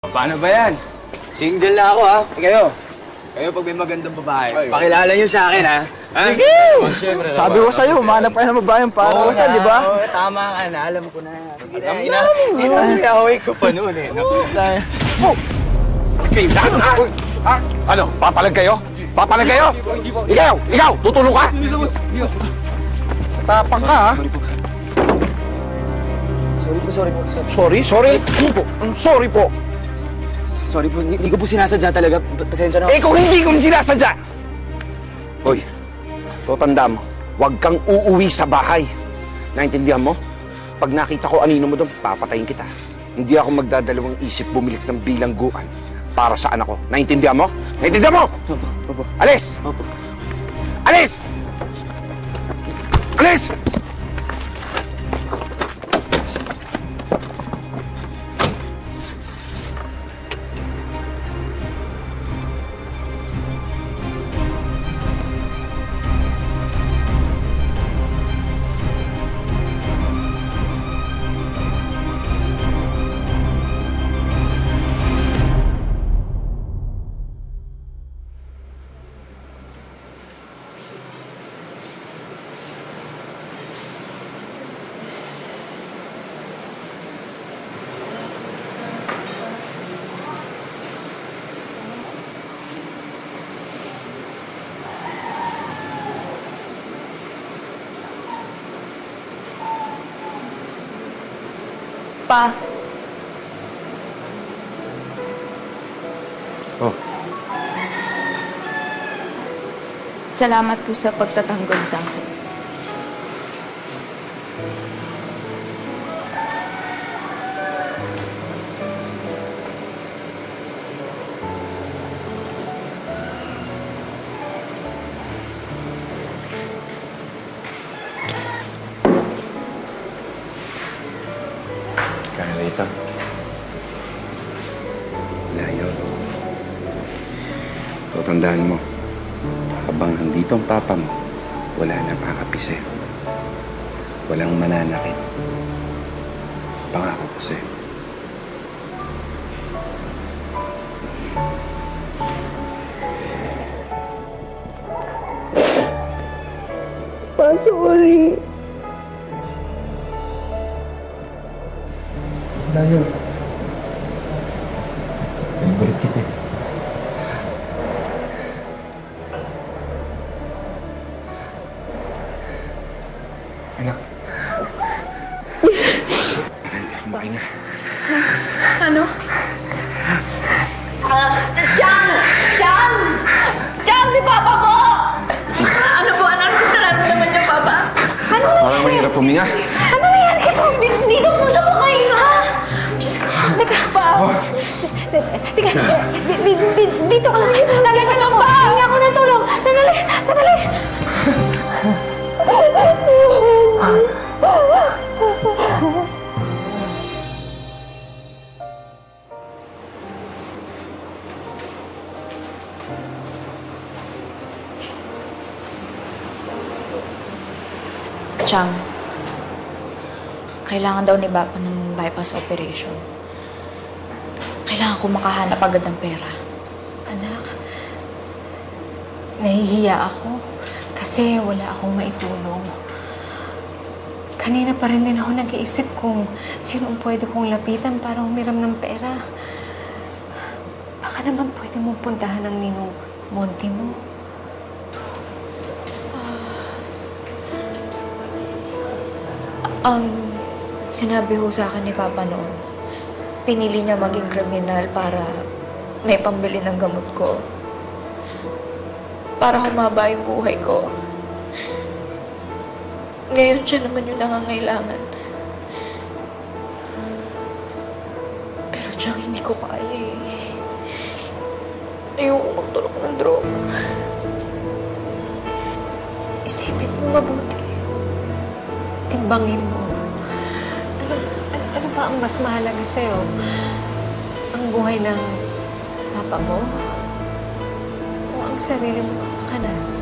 Paano ba yan? Single na ako ha. Eh, Kayo. Kayo pag may magandang babae, pakilala niyo sa akin ha. Sige! Sabi ko sa'yo, umanap ka ng babayang para Oo sa, na, di ba? oo, tama ka na. Alam ko na. Sige na, ina. Inaaway ko pa noon eh. Naku. Kayo lahat na! Ah, ano, papalag kayo? Papalag kayo? Ikaw! Ikaw! Tutulong ka? Tapang ka, ha? Sorry po, sorry po. Sorry, Sorry, sorry. Ano po? Ang sorry po. Sorry po, hindi ko po sinasadya talaga. Pa- Pasensya na. Eh kung hindi ko sinasadya! Hoy, to tanda mo, huwag kang uuwi sa bahay. Naintindihan mo? Pag nakita ko anino mo doon, papatayin kita. Hindi ako magdadalawang isip bumilik ng bilangguan para sa anak ko. Naintindihan mo? Naintindihan mo? Opo, opo, Alis! opo. Alis! Alis! Pa, Oh, salamat po sa pagtatanggol sa akin. Kaya rito. Yun. Tutandaan mo, habang nandito ang papa mo, wala na makakapise. Walang mananakit. Pangako ko sa'yo. Pa, sorry. Favorite kita eh. Anak. Aral ka, kumain nga. Ano? Jan! Jan! Jan, si Papa po! Ano po? Ano po nararamdaman niya, Papa? Ano Parang mahirap huminga. Teka, di, di, di, dito ka lang. Lang ba? Hinga ako ng tulong. Sandali, sandali. Chang, kailangan daw ni Papa ng bypass operation. Kailangan ko makahanap agad ng pera. Anak, nahihiya ako kasi wala akong maitulong. Kanina pa rin din ako nag-iisip kung sino ang pwede kong lapitan para humiram ng pera. Baka naman pwede mong puntahan ng ninong Monty mo. Ang sinabi ho sa akin ni Papa noon, pinili niya maging kriminal para may pambili ng gamot ko. Para humaba yung buhay ko. Ngayon siya naman yung nangangailangan. Pero Chang, hindi ko kaya eh. Ayoko magtulog ng droga. Isipin mo mabuti. Timbangin mo. Ano ba ang mas mahalaga sa'yo? Ang buhay ng papa mo? O ang sarili mo kanan?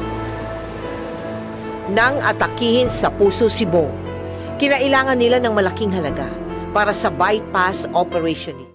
nang atakihin sa puso si Bo. Kinailangan nila ng malaking halaga para sa bypass operation nito.